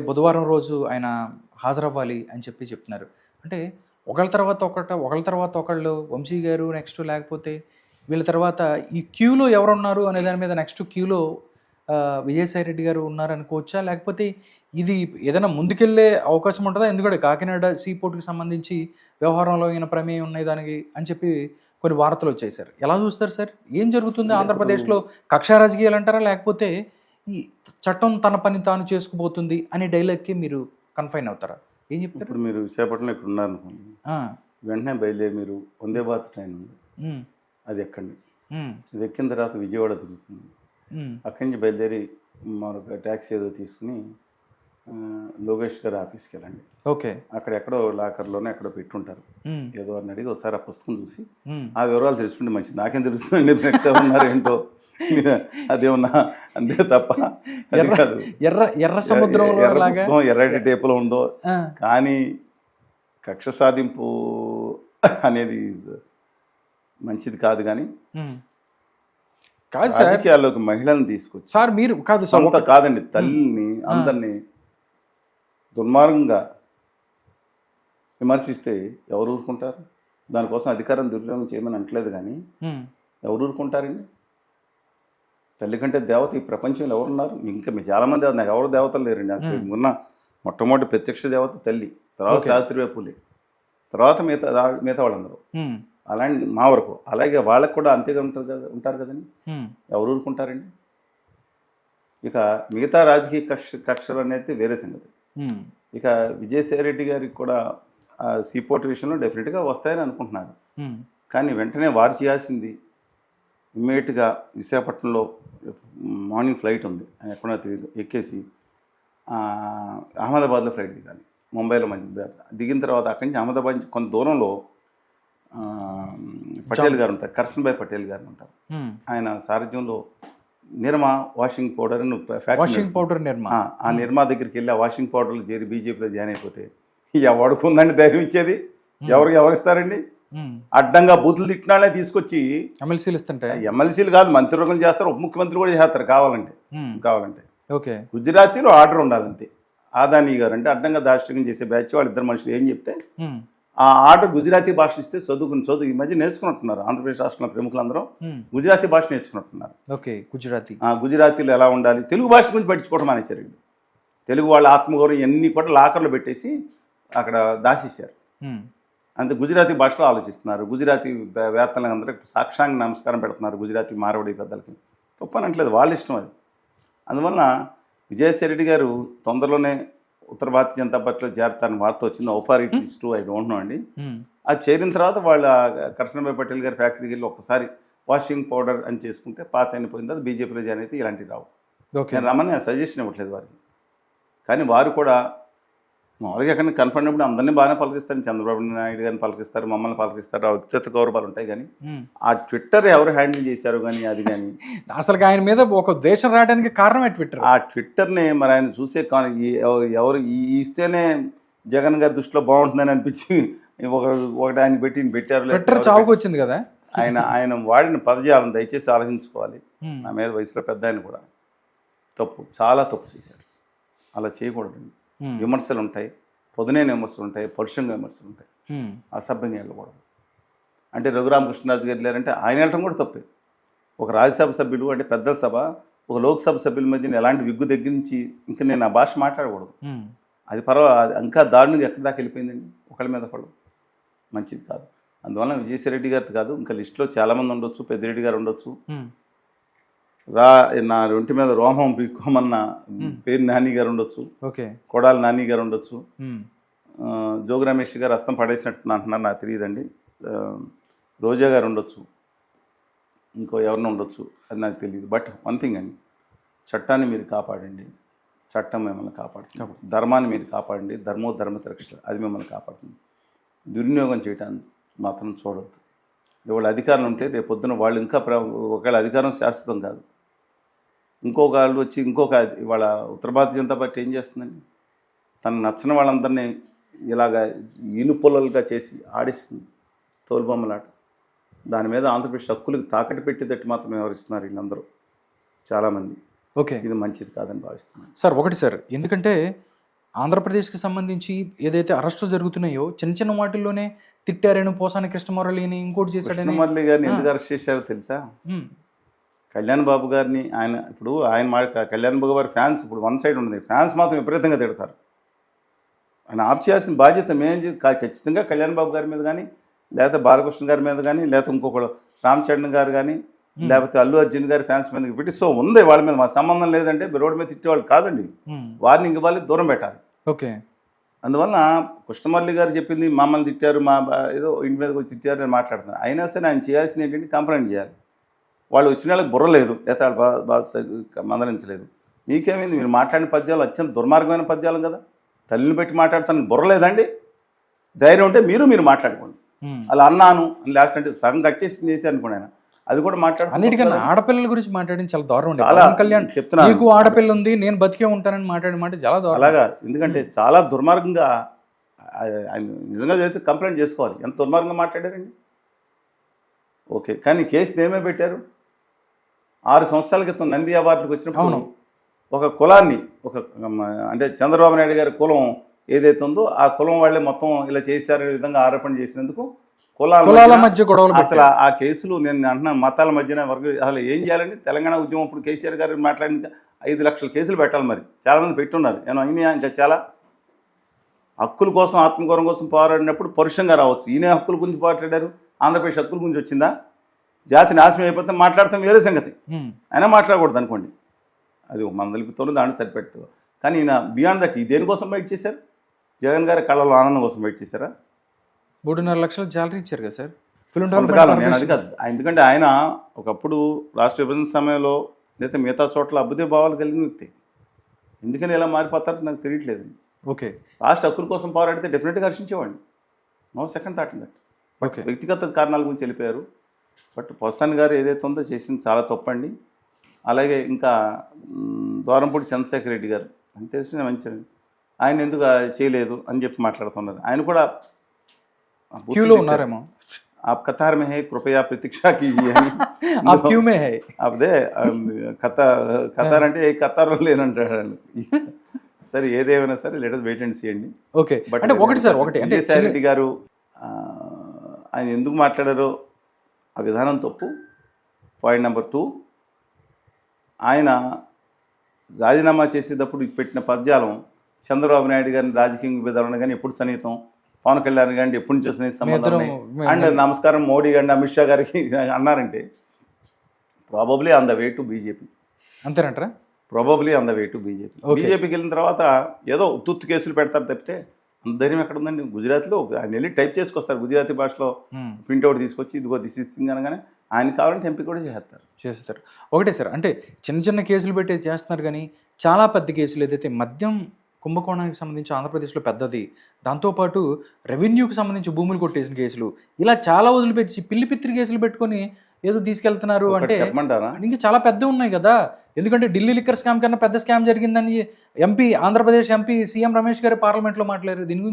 బుధవారం రోజు ఆయన హాజరవ్వాలి అని చెప్పి చెప్తున్నారు. అంటే ఒకళ్ళ తర్వాత ఒకట ఒకళ్ళ తర్వాత ఒకళ్ళు వంశీ గారు నెక్స్ట్ లేకపోతే వీళ్ళ తర్వాత ఈ క్యూలో ఎవరున్నారు అనే దాని మీద నెక్స్ట్ క్యూలో విజయసాయి రెడ్డి గారు ఉన్నారు అనుకోవచ్చా లేకపోతే ఇది ఏదైనా ముందుకెళ్ళే అవకాశం ఉంటుందా? ఎందుకంటే కాకినాడ సీ పోర్టుకి సంబంధించి వ్యవహారంలో ఈయన ప్రమేయం ఉన్నాయి దానికి అని చెప్పి కొన్ని వార్తలు వచ్చాయి సార్. ఎలా చూస్తారు సార్? ఏం జరుగుతుంది? ఆంధ్రప్రదేశ్లో కక్షా రాజకీయాలు అంటారా? లేకపోతే ఈ చట్టం తన పని తాను చేసుకుపోతుంది అనే డైలాగ్కి మీరు కన్ఫైన్ అవుతారా? ఏం చెప్తారు? ఇప్పుడు మీరు విశాఖపట్నంలో ఇక్కడ ఉన్నారనుకోండి. ఆ, వెంటనే బయలుదేరి మీరు వందే భారత్ ట్రైన్ ఉంది. అది ఎక్కండి. ఇది ఎక్కిన తర్వాత విజయవాడ తిరుగుతుంది. అక్కడి నుంచి బయలుదేరి మరొక ట్యాక్సీ ఏదో తీసుకుని లోకేష్ గారి ఆఫీస్కి వెళ్ళండి. ఓకే. అక్కడ ఎక్కడో లాకర్లోనే ఎక్కడో పెట్టుంటారు. ఏదో అని అడిగి ఒకసారి ఆ పుస్తకం చూసి ఆ వివరాలు తెలుసుకుంటే మంచిది. నాకేం తెలుస్తుందండి? ఎక్కడ ఉన్నారు ఏంటో? అదేమన్నా అంతే తప్ప అది ఎర్ర కాదు. ఎర్ర ఎర్ర సముద్రంలో ఎర్ర లాగా? పుస్తకం ఎర్రటి టేపులో ఉందో. కానీ కక్ష సాధింపు అనేది మంచిది కాదు కానీ. కాదు రాజకీయాల్లోకి మహిళలను తీసుకొచ్చి సార్ మీరు కాదు సొంత కాదండి తల్లిని అందరినీ దుర్మార్గంగా విమర్శిస్తే ఎవరు ఊరుకుంటారు? దానికోసం అధికారం దుర్వినియోగం చేయమని అంటలేదు కానీ ఎవరు ఊరుకుంటారండి? తల్లి కంటే దేవత ఈ ప్రపంచంలో ఎవరున్నారు? ఇంకా మీ చాలామంది నాకు ఎవరు దేవతలు లేరండి. నాకు ఉన్న మొట్టమొదటి ప్రత్యక్ష దేవత తల్లి తర్వాత. సావిత్రిబాయి పూలే. తర్వాత మిగతా మిగతా వాళ్ళందరూ. అలాంటి మా వరకు. అలాగే వాళ్ళకు కూడా అంతేగా ఉంటారు కదా ఉంటారు కదండి. ఎవరు ఊరుకుంటారండి? ఇక మిగతా రాజకీయ కక్ష కక్షలు అనేది వేరే సంగతి. ఇక విజయసాయి రెడ్డి గారికి కూడా సీపోర్ట్ విషయంలో డెఫినెట్గా వస్తాయని అనుకుంటున్నారు. కానీ వెంటనే వారు చేయాల్సింది ఇమ్మీడియట్గా విశాఖపట్నంలో మార్నింగ్ ఫ్లైట్ ఉంది. ఆయన ఎక్కడో తెలియదు ఎక్కేసి అహ్మదాబాద్లో ఫ్లైట్ దిగాలి. ముంబైలో మంచి దిగిన తర్వాత అక్కడి నుంచి అహ్మదాబాద్ నుంచి కొంత దూరంలో పటేల్ గారు ఉంటారు. కర్షన్ భాయ్ పటేల్ గారు ఉంటారు. ఆయన సారథ్యంలో నిర్మా వాషింగ్ పౌడర్ అని ఫ్యాక్టరీ వాషింగ్. పౌడర్ నిర్మా. ఆ, నిర్మా దగ్గరికి వెళ్ళి ఆ వాషింగ్ పౌడర్లు చేరి బీజేపీలో జాయిన్ అయిపోతే ఉందండి ధైర్యం ఇచ్చేది? ఎవరికి ఎవరిస్తారండి అడ్డంగా బూతులు తిట్టినాళ్ళే తీసుకొచ్చి ఎమ్మెల్సీలు ఇస్తుంటే? ఎమ్మెల్సీలు కాదు మంత్రివర్గం చేస్తారు ఉప ముఖ్యమంత్రి కూడా చేస్తారు కావాలంటే. కావాలంటే. ఓకే. గుజరాతీలో ఆర్డర్ ఉండాలంతే. ఆదాని గారు అంటే అడ్డంగా దాష్టికం చేసే బ్యాచ్ వాళ్ళిద్దరు మనుషులు ఏం చెప్తే ఆ ఆర్డర్ గుజరాతీ భాష ఇస్తే చదువుకుని చదువు ఈ మధ్య నేర్చుకున్నట్టున్నారు ఆంధ్రప్రదేశ్ రాష్ట్రంలో ప్రముఖులందరూ. గుజరాతీ భాష నేర్చుకున్నట్టున్నారు. ఓకే గుజరాతీ. ఆ గుజరాతీలో ఎలా ఉండాలి? తెలుగు భాష గురించి పట్టించుకోవడం మానేశారు వీళ్ళు. తెలుగు వాళ్ళ ఆత్మగౌరవం ఇవన్నీ కూడా లాకర్లో పెట్టేసి అక్కడ ఉమ్, అంతే గుజరాతీ భాషలో ఆలోచిస్తున్నారు. గుజరాతీ వేత్తలకు అందరికి సాక్షాంగ నమస్కారం పెడుతున్నారు గుజరాతీ మారవడి పెద్దలకి. తప్పనట్లేదు వాళ్ళ ఇష్టం అది. అందువలన విజయసాయి రెడ్డి గారు తొందరలోనే ఉత్తర భారతీయ జనతా పార్టీలో చేరతారని వార్త వచ్చింది. Authorities to I don't know అండి. అది చేరిన తర్వాత వాళ్ళ కర్షణభాయ్ పటేల్ గారి ఫ్యాక్టరీకి వెళ్ళి ఒక్కసారి వాషింగ్ పౌడర్ అని చేసుకుంటే పాత అయిపోయిన తర్వాత బీజేపీలో జాయిన్ అయితే ఇలాంటివి రావు. ఓకే. నేను రమ్మని సజెషన్ ఇవ్వట్లేదు వారికి. కానీ వారు కూడా మామూలుగా ఎక్కడ కన్ఫర్మ్ అయినప్పుడు అందరినీ బాగానే పలకిస్తారు చంద్రబాబు నాయుడు గారిని పలకిస్తారు మమ్మల్ని పలకిస్తారు ఆ గౌరవాలు ఉంటాయి కానీ. ఆ ట్విట్టర్ ఎవరు హ్యాండిల్ చేశారు కానీ అది కానీ? అసలు ఆయన మీద ఒక ద్వేషం రావడానికి కారణమే ట్విట్టర్? ఆ ట్విట్టర్ని మరి ఆయన చూసే ఎవరు ఇస్తేనే జగన్ గారి దృష్టిలో బాగుంటుందని అనిపించి ఒక ఒకటి ఆయన పెట్టి పెట్టారు ట్విట్టర్ చావుకు వచ్చింది కదా? ఆయన ఆయన వాడిన పదజాలం దయచేసి ఆలోచించుకోవాలి. నా మీద వయసులో పెద్ద ఆయన కూడా తప్పు చాలా తప్పు చేశారు. అలా చేయకూడదండి. విమర్శలు ఉంటాయి పొదునైన విమర్శలు ఉంటాయి పరుషంగా విమర్శలు ఉంటాయి ఉమ్, అసభ్యంగా వెళ్ళకూడదు. అంటే రఘురామకృష్ణరాజు గారు లేరంటే ఆయన వెళ్ళటం కూడా తప్పే. ఒక రాజ్యసభ సభ్యుడు అంటే పెద్దల సభ ఒక లోక్సభ సభ్యుల మధ్యన ఎలాంటి విగ్గు దగ్గర నుంచి ఇంకా నేను ఆ భాష మాట్లాడకూడదు. ఉమ్, అది పర్వా అది ఇంకా దారుణంగా ఎక్కడి దాకా వెళ్ళిపోయిందండి? ఒకళ్ళ మీద ఒకళ్ళు. మంచిది కాదు. అందువల్ల విజయసాయి రెడ్డి గారిది కాదు ఇంకా లిస్టులో చాలామంది ఉండొచ్చు పెద్దిరెడ్డి గారు ఉండొచ్చు. రా నా ఒంటి మీద రోమం పీక్కోమన్న పేరు నాని గారు ఉండొచ్చు. ఓకే. కొడాలి నాని గారు ఉండొచ్చు. ఆ, జోగి రమేష్ గారు అస్తం పడేసినట్టు అంటున్నారు నాకు తెలియదండి. రోజా గారు ఉండొచ్చు. ఇంకో ఎవరిని ఉండొచ్చు అది నాకు తెలియదు. బట్ వన్ థింగ్ అండి చట్టాన్ని మీరు కాపాడండి. చట్టం మిమ్మల్ని కాపాడుతుంది. ధర్మాన్ని మీరు కాపాడండి. ధర్మో ధర్మ రక్ష అది మిమ్మల్ని కాపాడుతుంది. దుర్వినియోగం చేయటాన్ని మాత్రం చూడొద్దు. ఇవాళ అధికారం ఉంటే రేపు పొద్దున వాళ్ళు ఇంకా ఒకవేళ అధికారం శాశ్వతం కాదు. ఇంకొక వాళ్ళు వచ్చి ఇంకొక ఇవాళ ఉత్తర భారతీయ జనతా పార్టీ ఏం చేస్తుందండి? తను నచ్చిన వాళ్ళందరినీ ఇలాగ ఈనుపొల్లలుగా చేసి ఆడిస్తుంది తోలుబొమ్మలాట. దాని మీద ఆంధ్రప్రదేశ్ హక్కులకు తాకట్టు పెట్టేటట్టు మాత్రం వ్యవహరిస్తున్నారు వీళ్ళందరూ చాలామంది. ఓకే. ఇది మంచిది కాదని భావిస్తున్నాను. సార్ ఒకటి సార్ ఎందుకంటే ఆంధ్రప్రదేశ్కి సంబంధించి ఏదైతే అరెస్టులు జరుగుతున్నాయో చిన్న చిన్న వాటిల్లోనే తిట్టారని పోసాని కృష్ణమురళిని ఇంకోటి చేశాడని కృష్ణమురళి గారిని ఎందుకు అరెస్ట్ చేశారో తెలుసా? కళ్యాణ్ బాబు గారిని ఆయన ఇప్పుడు ఆయన మా కళ్యాణ్ బాబు గారి ఫ్యాన్స్ ఇప్పుడు వన్ సైడ్ ఉంది ఫ్యాన్స్ మాత్రం విపరీతంగా తిడతారు. ఆయన ఆఫ్ చేయాల్సిన బాధ్యత మేము ఖచ్చితంగా కళ్యాణ్ బాబు గారి మీద కానీ లేకపోతే బాలకృష్ణ గారి మీద కానీ లేకపోతే ఇంకొకడు రామ్ చరణ్ గారు కానీ లేకపోతే అల్లు అర్జున్ గారి ఫ్యాన్స్ మీద పెట్టి సో ఉంది వాళ్ళ మీద. మా సంబంధం లేదంటే రోడ్డు మీద తిట్టేవాళ్ళు కాదండి. వార్నింగ్ ఇవ్వాలి దూరం పెట్టాలి. ఓకే. అందువలన కృష్ణమల్లి గారు చెప్పింది మమ్మల్ని తిట్టారు మా ఏదో ఇంటి మీద వచ్చి తిట్టారు అని మాట్లాడుతున్నారు. అయినా సరే ఆయన చేయాల్సింది ఏంటంటే కంప్లైంట్ చేయాలి. వాళ్ళు వచ్చిన వాళ్ళకి బుర్ర లేదు. వాళ్ళు బాగా మందలించలేదు. మీకేమైంది? మీరు మాట్లాడిన పద్యాలు అత్యంత దుర్మార్గమైన పద్యాలు కదా. తల్లిని పెట్టి మాట్లాడతానికి బుర్ర లేదండి. ధైర్యం ఉంటే మీరు మీరు మాట్లాడుకోండి. అలా అన్నాను లాస్ట్ అంటే సగం కట్ చేసి చేసి అనుకోండి ఆయన. అది కూడా అన్నిటికన్నా మాట్లాడుకుంటున్నారు ఆడపిల్లల గురించి మాట్లాడిన చాలా దారుణం ఉంది. చాలా కళ్యాణ్ చెప్తున్నాను. నీకు ఆడపిల్ల ఉంది నేను బతికే ఉంటానని మాట్లాడిన మాట చాలా దారుణం. అలాగా. ఎందుకంటే చాలా దుర్మార్గంగా నిజంగా అయితే కంప్లైంట్ చేసుకోవాలి ఎంత దుర్మార్గంగా మాట్లాడారండి? ఓకే. కానీ కేసు నేమే పెట్టారు? ఆరు సంవత్సరాల క్రితం నంది అవార్డులకు వచ్చినప్పుడు. ఒక కులాన్ని ఒక అంటే చంద్రబాబు నాయుడు గారి కులం ఏదైతే ఉందో ఆ కులం వాళ్ళే మొత్తం ఇలా చేశారనే విధంగా ఆరోపణ చేసినందుకు కులాల మధ్య గొడవలు అసలు ఆ- కేసులు నేను అంటున్నాను మతాల మధ్యన వర్గ అసలు ఏం చేయాలండి? తెలంగాణ ఉద్యమం అప్పుడు కేసీఆర్ గారు మాట్లాడిన ఐదు లక్షల కేసులు పెట్టాలి మరి. చాలా మంది పెట్టున్నారు. నేను అయినా ఇంకా చాలా? హక్కుల కోసం ఆత్మగౌరవం కోసం పోరాడినప్పుడు పరుషంగా రావచ్చు. ఈయన హక్కుల గురించి పోరాడారు? ఆంధ్రప్రదేశ్ హక్కుల గురించి వచ్చిందా? జాతి నాశనం అయిపోతే మాట్లాడతాం వేరే సంగతి. అయినా మాట్లాడకూడదు అనుకోండి. అది మందలిపితోనే దాన్ని సరిపెడుతూ కానీ ఈయన బియాండ్ దట్ ఈ దేనికోసం బయట చేశారు? జగన్ గారి కళ్ళలో ఆనందం కోసం బయట చేశారా? మూడున్నర లక్షల జాలరీ ఇచ్చారు కదా సార్. ఫిల్మ్ కొంతకాలం నేను అది డెవలప్మెంట్ కాదు ఎందుకంటే ఆయన ఒకప్పుడు రాష్ట్ర విభజన సమయంలో లేదా మిగతా చోట్ల అభ్యుదయ భావాలు కలిగిన వ్యక్తి. ఎందుకని ఇలా మారిపోతారో నాకు తెలియట్లేదు. ఓకే. రాష్ట్ర హక్కుల కోసం పోరాడితే డెఫినెట్గా హర్షించేవాడిని. No second thought that okay. వ్యక్తిగత కారణాల గురించి వెళ్ళిపోయారు. బట్ పోస్తాన్ గారు ఏదైతే ఉందో చేసింది చాలా తప్పండి అలాగే ఇంకా మ్, ద్వారంపూడి చంద్రశేఖర్ రెడ్డి గారు అని తెలిసిన మంచి ఆయన ఎందుకు ఆ చేయలేదు అని చెప్పి మాట్లాడుతున్నారు ఆయన కూడా క్యూలో ఉన్నారేమో आप कतार में है कृपया प्रतीक्षा कीजिए అని ఆ క్యూ మే హై అదే కత కతార్ అంటే ఏ కతార్లో లేనంటాడు సరే ఏదేమైనా సరే లెటర్ వెయిట్ అండ్ చేయండి ఓకే అంటే ఒకటి సార్ ఒకటి అంటే విజయసాయి రెడ్డి గారు ఆ, ఆయన ఎందుకు మాట్లాడారో ఆ విధానం తప్పు. పాయింట్ నెంబర్ టూ ఆయన రాజీనామా చేసేటప్పుడు పెట్టిన పద్యాలం చంద్రబాబు నాయుడు గారిని రాజకీయ విధానం కానీ ఎప్పుడు సన్నిహితం? పవన్ కళ్యాణ్ గారిని ఎప్పుడు నుంచి సన్నిహిత సంబంధం అండ్ నమస్కారం మోడీ గారిని అమిత్ షా గారికి అన్నారంటే probably on the way to BJP అంతేనంటారా? Probably on the way to BJP. బీజేపీకి వెళ్ళిన తర్వాత ఏదో ఉత్తుత్తు కేసులు పెడతారు తప్పితే అంత ధైర్యం ఎక్కడ ఉందండి గుజరాత్లో ఆయన వెళ్ళి టైప్ చేసుకొస్తారు. గుజరాతీ భాషలో. ప్రింట్అవుట్ తీసుకొచ్చి ఇదిగో దిస్ అనగానే ఆయన కావాలంటే ఎంపీ కూడా చేస్తారు చేస్తారు ఒకటే సార్ అంటే చిన్న చిన్న కేసులు పెట్టి చేస్తున్నారు కానీ చాలా పెద్ద కేసులు ఏదైతే మద్యం కుంభకోణానికి సంబంధించి ఆంధ్రప్రదేశ్లో పెద్దది దాంతోపాటు రెవెన్యూకి సంబంధించి భూములు కొట్టేసిన కేసులు ఇలా చాలా వదిలిపెట్టి పిల్లి పిత్రి కేసులు పెట్టుకొని ఏదో తీసుకెళ్తున్నారు అంటే ఇంకా చాలా పెద్ద ఉన్నాయి కదా. ఎందుకంటే ఢిల్లీ లిక్కర్ స్కామ్ కన్నా పెద్ద స్కామ్ జరిగిందని MP Andhra Pradesh MP CM Ramesh గారు పార్లమెంట్లో మాట్లాడారు. దీని గురించి